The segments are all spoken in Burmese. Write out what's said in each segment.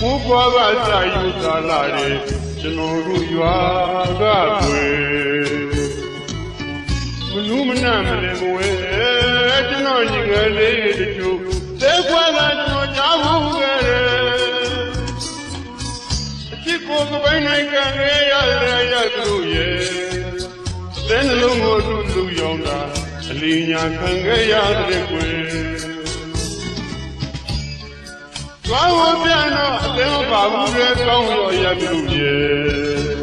ကိုယ်ကွာကစာယူသာလာတယ်ကျွန်တော်တို့ရွာကကွယ်မလူမနာမလဲမဝဲကျွန်တော်ညီငယ်လေးတချို့သေခွာကကျွန်တော်ကြားဖို့ခဲ့တယ်အချစ်ကိုကပိုင်းနိုင်ကံရရရသူရဲ့တဲ့နှလုံးကိုသူ့လူရောင်တာအလင်းညာခံခဲ့ရတဲ့ကွယ်ဘာဝ ပြန်တော့အသိမပါဘူးလေကောင်းရောရပြုရဲ့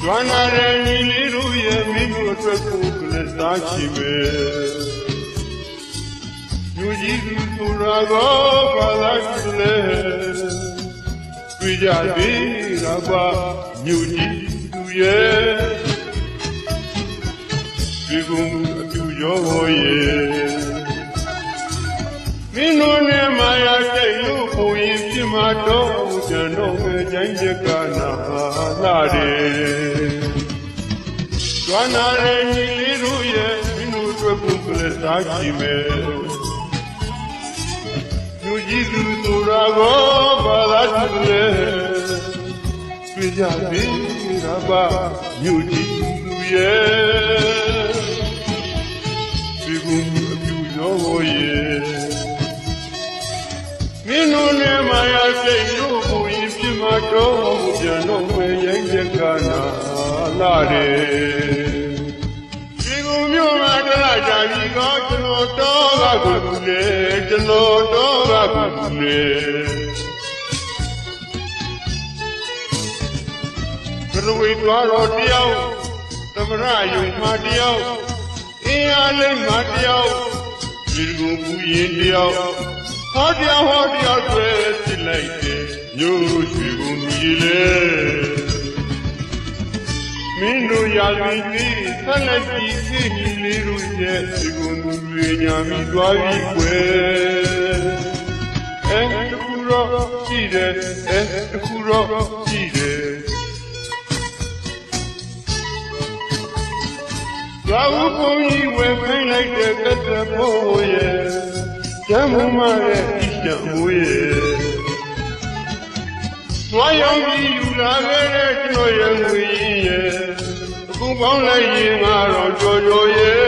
ကျွမ်းနာတဲ့ညီလေးတို့ရဲ့မိတို့အတွက်ကိုကလစားချီပဲညူကြီးသူသူရာကိုပါလာသူလေတွေ့ကြသေးတာပါညူကြီးသူရဲ့ဒီကုန်းအပြူရောရဲ့ နဲ့မာယာစိတ်လို့ပုံရင်ပြမတော့ကျွန်တော်ပဲကြိုင်းချက်ကနာလာတယ်ကျွမ်းနာတဲ့ညီလေးတို့ရဲ့မင်းတို့အတွက်ပုဂ္ဂလစားကြည့်မယ်လူကြီးသူသူရာကိုဘာသာသူလေတွေ့ကြပြီရာပါလူကြီးသူရဲ့ဒီကုန်းအပြူရောရဲ့ စိတ်လို့ကိုရင်ပြမတော့ပြန်တော့မယ်ရိုင်းချက်ကနာလာတယ်ဒီကုန်းမြို့မှာတလားကြာပြီကောကျွန်တော်တော့ကကိုလေကျွန်တော်တော့ကကိုလေကရဝေသွားတော်တယောက်သမရယုံမတယောက်အင်းအားလိမ့်မတယောက်ဒီကုပူရင်တယောက် ဟောတရားဟောတရားတွေစစ်လိုက်တယ်ညို့ရွှေကုန်သူကြီးလေမင်းတို့ရာလူကြီးဆက်လက်ပြီးသိညီလေးတို့ရဲ့ဒီကုသူတွေညာမိသွားပြီကွယ်အဲတခုတော့ရှိတယ်အဲတခုတော့ရှိတယ်သာဝဘုံကြီးဝယ်ခိုင်းလိုက်တဲ့ကတ္တဖို့ရဲ့ ကျမ်းမမရဲ့ဣရှံမိုးရဲ့သွားရောက်ပြီးယူလာခဲ့တဲ့ကျွန်တော်ရဲ့ငွေရဲ့အခုပေါင်းလိုက်ရင်ငါတော့ကြော်ကြော်ရဲ့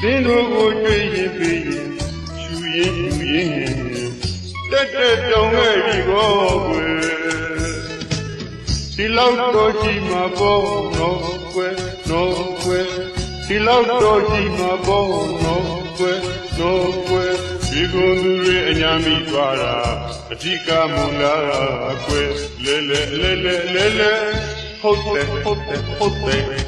သင်တို့ကိုတွေ့ရင်ပြီးရင်ရှူရင်ရှူရင်တက်တက်တောင်းခဲ့ပြီကောကွယ်ဒီလောက်တော့ရှိမှာပေါ့နော်ကွယ်နော်ကွယ်ဒီလောက်တော့ရှိမှာပေါ့နော်ကွယ် နော်ကွယ်ဒီကုန်းသူတွေအညာမိသွားတာအဓိကမူလားကွယ်လဲလဲလဲလဲလဲလဲဟုတ်တယ်ဟုတ်တယ်ဟုတ်တယ်